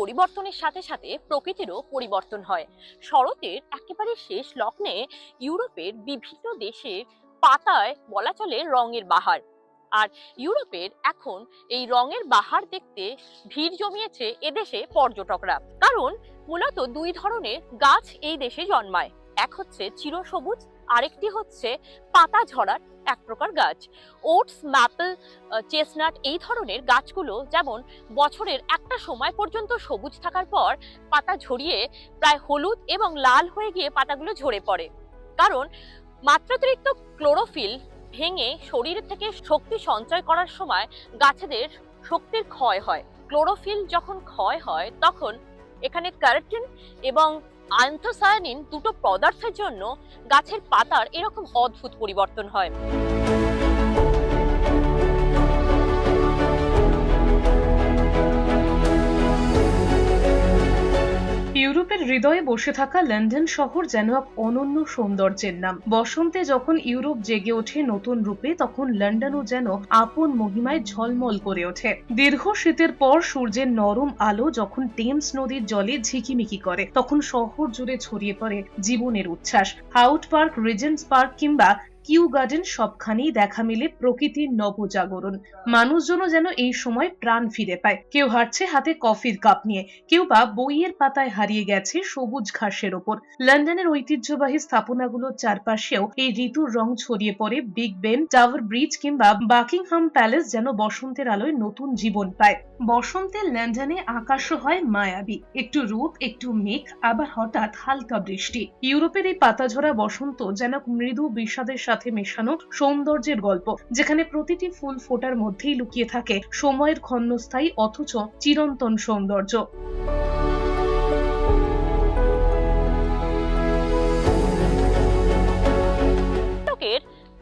পরিবর্তনের সাথে সাথে প্রকৃতিরও পরিবর্তন হয়। শরতের একেবারে শেষ লগ্নে ইউরোপের বিভিন্ন দেশের পাতায় বলা চলে রঙের বাহার। আর ইউরোপের এখন এই রঙের বাহার দেখতে ভিড় জমিয়েছে এদেশে পর্যটকরা। কারণ মূলত দুই ধরনের গাছ এই দেশে জন্মায়। এক হচ্ছে চিরসবুজ আরেকটি হচ্ছে পাতা ঝরার এক প্রকার গাছ। ওটস, ম্যাপল চেসনাট এই ধরনের গাছগুলো যেমন বছরের একটা সময় পর্যন্ত সবুজ থাকার পর পাতা ঝরিয়ে প্রায় হলুদ এবং লাল হয়ে গিয়ে পাতাগুলো ঝরে পড়ে। কারণ মাত্রাতিরিক্ত ক্লোরোফিল ভেঙে শরীর থেকে শক্তি সঞ্চয় করার সময় গাছেদের শক্তির ক্ষয় হয়। ক্লোরোফিল যখন ক্ষয় হয়, তখন এখানে ক্যারোটিন এবং আন্থোসায়ানিন দুটো পদার্থের জন্য গাছের পাতার এরকম অদ্ভুত পরিবর্তন হয়। হৃদয়ে বসে থাকা লন্ডন শহর যেন এক অনন্য সৌন্দর্যের নাম। বসন্তে যখন ইউরোপ জেগে ওঠে নতুন রূপে, তখন লন্ডনও যেন আপন মহিমায় ঝলমল করে ওঠে। দীর্ঘ শীতের পর সূর্যের নরম আলো যখন টেমস নদীর জলে ঝিকিমিকি করে, তখন শহর জুড়ে ছড়িয়ে পড়ে জীবনের উচ্ছ্বাস। হাউট পার্ক, রিজেন্টস পার্ক কিংবা কিউ গার্ডেন সবখানেই দেখা মিলে প্রকৃতির নবজাগরণ। মানুষজনও যেন এই সময় প্রাণ ফিরে পায়। কেউ হাঁটছে হাতে কফির কাপ নিয়ে, কেউ বা বইয়ের পাতায় হারিয়ে গেছে সবুজ ঘাসের ওপর। লন্ডনের ঐতিহ্যবাহী স্থাপনাগুলোর চারপাশেও এই ঋতুর রং ছড়িয়ে পড়ে। বিগ বেন, টাওয়ার ব্রিজ কিংবা বাকিংহাম প্যালেস যেন বসন্তের আলোয় নতুন জীবন পায়। বসন্তের লন্ডনে আকাশও হয় মায়াবী। একটু রূপ, একটু মেঘ, আবার হঠাৎ হালকা বৃষ্টি। ইউরোপের এই পাতাঝরা বসন্ত যেন মৃদু বিষাদের সাথে মেশানো সৌন্দর্যের গল্প, যেখানে প্রতিটি ফুল ফোটার মধ্যেই লুকিয়ে থাকে সময়ের ক্ষণস্থায়ী অথচ চিরন্তন সৌন্দর্য।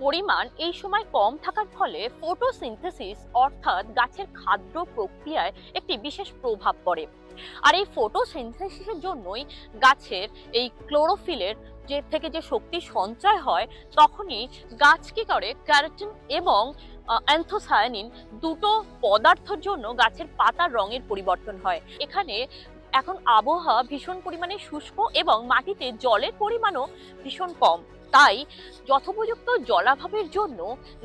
পরিমাণ এই সময় কম থাকার ফলে ফটোসিনথেসিস, অর্থাৎ গাছের খাদ্য প্রক্রিয়ায় একটি বিশেষ প্রভাব পড়ে। আর এই ফটোসিনথেসিসের জন্যই গাছের এই ক্লোরোফিলের যে থেকে যে শক্তি সঞ্চয় হয়, তখনই গাছ কি করে? ক্যারাটিন এবং অ্যান্থোসায়ানিন দুটো পদার্থর জন্য গাছের পাতার রঙের পরিবর্তন হয়। এখানে এখন আবহাওয়া ভীষণ পরিমাণে শুষ্ক এবং মাটিতে জলের পরিমাণও ভীষণ কম। তাই যথোপযুক্ত জলাভাবের জন্য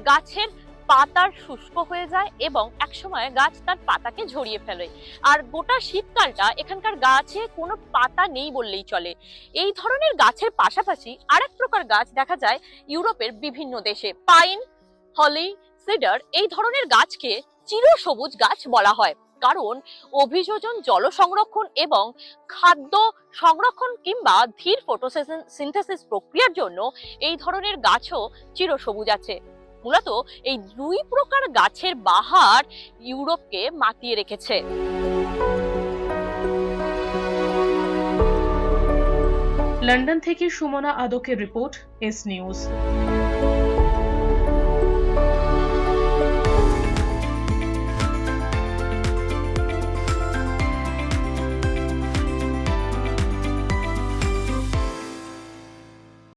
গাছের পাতার শুষ্ক হয়ে যায় এবং একসময় গাছ তার পাতাকে ঝরিয়ে ফেলে। আর গোটা শীতকালটা এখানকার গাছে কোনো পাতা নেই বললেই চলে। এই ধরনের গাছের পাশাপাশি আরেক প্রকার গাছ দেখা যায় ইউরোপের বিভিন্ন দেশে। পাইন, হলি, সিডার এই ধরনের গাছকে চিরসবুজ গাছ বলা হয়। কারণ অভিযোজন জল সংরক্ষণ এবং খাদ্য সংরক্ষণ কিংবা ধীর ফটোসিনথেসিস প্রক্রিয়ার জন্য এই ধরনের গাছও চিরসবুজ আছে। মূলত এই দুই প্রকার গাছের বাহার ইউরোপকে মাতিয়ে রেখেছে। লন্ডন থেকে সুমনা আদকের রিপোর্ট, এস নিউজ।